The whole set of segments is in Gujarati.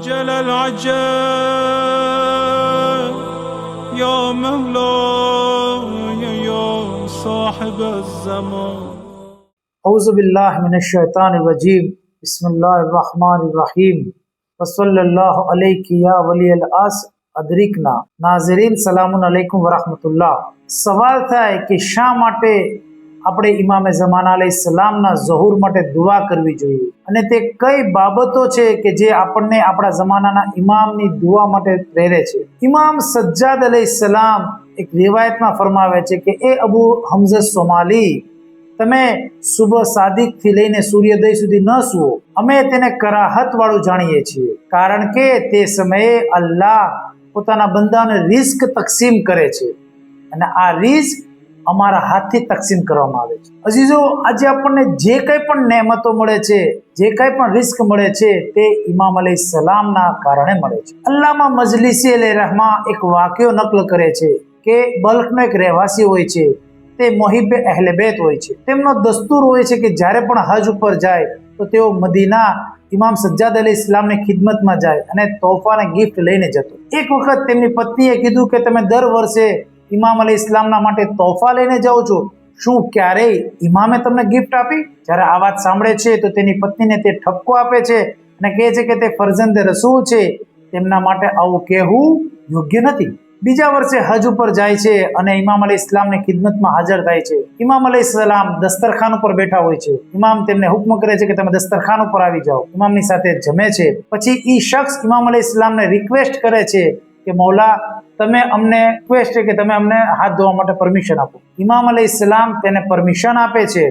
عجل العجل يا مولاي يا صاحب الزمان أعوذ بالله من الشيطان الرجيم بسم الله الرحمن الرحيم وصلى الله عليك يا ولي الأس અદરિકના નાઝરીન સલામુન અલૈકુમ વરહમતુલ્લાહ સવાલ થાય કે શા માટે આપણે ઇમામે ઝમાના અલી સલામના ઝહુર માટે દુઆ કરવી જોઈએ. અને તે કઈ બાબતો છે કે જે આપણને આપણા જમાનાના ઇમામની દુઆ માટે પ્રેરે છે? ઇમામ સજ્જાદ અલી સલામ એક રિવાયતમાં ફરમાવે છે કે, એ અબુ હમઝ સોમાલી, તમે સુબહ સાદિકથી લઈને સૂર્યોદય સુધી ન સુવો. અમે તેને કરાહત વાળું જાણીએ છીએ. કારણ કે તે સમયે અલ્લાહ પોતાના બંદાને રિસ્ક તકસીમ કરે છે. અને આ રિસ્ક અમારા હાથથી તકસીમ કરવામાં આવે છે. અજીઝો આજે આપણને જે કંઈ પણ નહેમતો મળે છે, જે કંઈ પણ રિસ્ક મળે છે, તે ઇમામ અલી સલામના કારણે મળે છે. અલ્લામા મજલિસી અલ રહમા એક વાક્યો નકલ કરે છે કે બલ્કનો એક રહેવાસી હોય છે, તે મોહિબે અહલેબેત હોય છે. તેમનો દસ્તુર હોય છે કે જ્યારે પણ હજ ઉપર જાય, તો તેઓ મદીના ઇમામ સજ્જાદ અલી ઇસ્લામની ખિદમતમાં જાય અને તોફાને ગિફ્ટ લઈને જતો. એક વખત તેમની પત્નીએ કીધું કે તમે દર વર્ષે ઇમામ અલી ઇસ્લામના માટે તોહફા લઈને જાઓ છો. શું ક્યારેય ઇમામે તમને ગિફ્ટ આપી? જ્યારે આ વાત સાંભળે છે, તો તેની પત્નીને તે ઠપકો આપે છે અને કહે છે કે તે ફરજંદ રસૂલ છે. તેમના માટે આવું કહેવું યોગ્ય નથી. બીજા વર્ષે હજ ઉપર જાય છે અને ઇમામ અલી ઇસ્લામની ખિદમતમાં હાજર થાય છે. ઇમામ અલી ઇસ્લામ દસ્તરખાન ઉપર બેઠા હોય છે. ઇમામ તેમને હુકમ કરે છે કે તમે દસ્તરખાન ઉપર આવી જાઓ. ઇમામની સાથે જમે છે. પછી ઈ શખ્સ ઇમામ અલી ઇસ્લામને રિક્વેસ્ટ કરે છે કે મૌલા, તમે અમને રિક્વેસ્ટ છે કે તમે અમને હાથ ધોવા માટે પરમિશન આપો. ઇમામ અલી ઇસ્લામ તેને પરમિશન આપે છે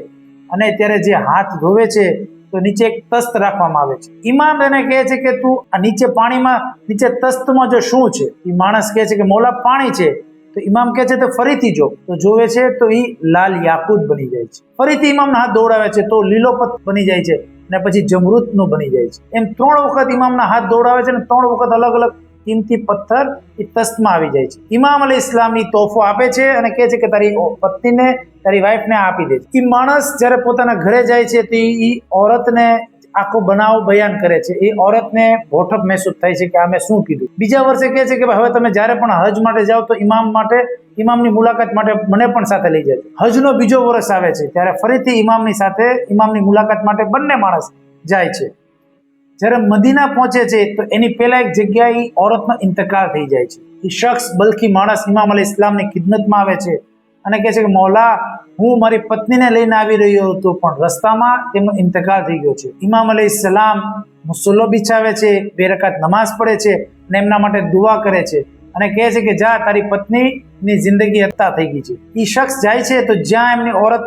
અને ત્યારે જે હાથ ધોવે છે તો નીચે એક તસ્ત રાખવામાં આવે છે. ઇમામ એને કહે છે કે તું આ નીચે પાણીમાં, નીચે તસ્તમાં જો શું છે? એ માણસ કહે છે કે મોલા, પાણી છે. તો ઇમામ કહે છે તો ફરીથી જો. તો જોવે છે તો એ લાલ યાકૂત બની જાય છે. ફરીથી ઇમામના હાથ દોડાવે છે તો લીલોપત બની જાય છે અને પછી જમૃતનું બની જાય છે. એમ ત્રણ વખત ઇમામના હાથ દોડાવે છે અને ત્રણ વખત અલગ અલગ કિંમતી પથ્થર એ તસ્તમાં આવી જાય છે. ઇમામ અલી ઇસ્લામની તોફો આપે છે અને કહે છે કે તારી પત્નીને, તારી વાઈફને આપી દે છે. એ માણસ જ્યારે પોતાના ઘરે જાય છે તો એ ઓરતને આખો બનાવ બયાન કરે છે. એ ઓરતને ભોઠક મહેસૂસ થાય છે કે આ મેં શું કીધું. બીજા વર્ષે કહે છે કે હવે તમે જ્યારે પણ હજ માટે જાઓ તો ઇમામ માટે ઇમામની મુલાકાત માટે મને પણ સાથે લઈ જાય હજનો બીજો વર્ષ આવે છે ત્યારે ફરીથી ઇમામની સાથે ઇમામની મુલાકાત માટે બંને માણસ જાય છે. જ્યારે મદીના પહોંચે છે, તો એની પહેલા એક જગ્યાએ ઓરતનો ઇંતકાલ થઈ જાય છે. એ શખ્સ બલકી માણસ ઇમામ અલી ઇસ્લામની ખિદમતમાં આવે છે અને કહે છે કે, મૌલા, હું મારી પત્નીને લઈને આવી રહ્યો હતો, પણ રસ્તામાં તેમનો ઇંતકાલ થઈ ગયો છે. ઇમામ અલી ઇસ્લામ મુસલ્લો બિછાવે છે, બે રકાત નમાઝ પડે છે અને એમના માટે દુઆ કરે છે. અને કહે છે કે જા, તારી પત્નીની જિંદગી હત્તા થઈ ગઈ છે. એ શખ્સ જાય છે તો જ્યાં એમની ઓરત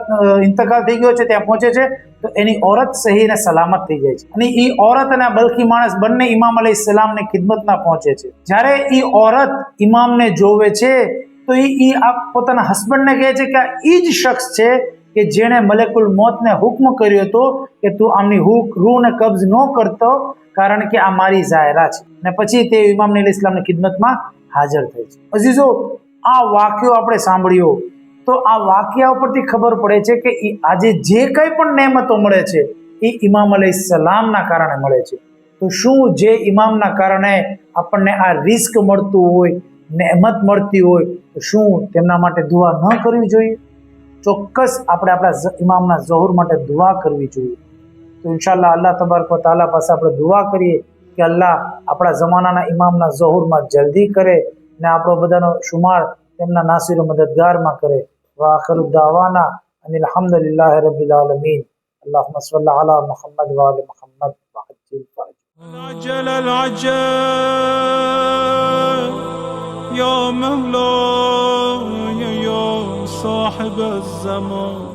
ઇંતકાલ થઈ ગયો છે, ત્યાં પહોંચે છે, તો એની ઓરત સહી અને સલામત થઈ જાય છે. અને એ ઓરત અને બલખી માણસ બંને ઇમામ અલી ઇસ્લામની ખિદમતમાં પહોંચે છે. જ્યારે એ ઓરત ઇમામને જોવે છે, તો એ એ આ પોતાના હસબન્ડને કહે છે કે આ એ જ શખ્સ છે કે જેણે મલેકુલ મોતને હુકમ કર્યો હતો કે તું આમની હુક રૂને કબ્જ ન કરતો, કારણ કે આ મારી જાયરા છે. ને પછી તે ઇમામ અલી ઇસ્લામની ખિદમતમાં હાજર થાય છે. અજીઝો આ વાક્યો આપણે સાંભળ્યો તો આ વાક્યા ઉપરથી ખબર પડે છે કે આજે જે કંઈ પણ નેમતો મળે છે એ ઇમામ અલી સલામના કારણે મળે છે. તો શું જે ઇમામના કારણે આપણને આ રિસ્ક મળતું હોય, નહેમત મળતી હોય, તો શું તેમના માટે દુઆ ન કરવી જોઈએ? ચોક્કસ આપણે આપણા ઇમામના ઝહુર માટે દુઆ કરવી જોઈએ. તો ઇન્શાલ્લાહ અલ્લાહ તબારક તાલા પાસે આપણે દુઆ કરીએ કે અલ્લાહ આપણા જમાનાના ઇમામના ઝહુરમાં જલ્દી કરે ને આપણો બધાનો શુમાર તેમના નાસિરો મદદગારમાં કરે વાખરુ દાવાના અને અલહમદુલિલ્લાહ રબિલ આલમીન اللهم صل على محمد وآل محمد وعجل فرج عجل العجل يا مولاي يا صاحب الزمان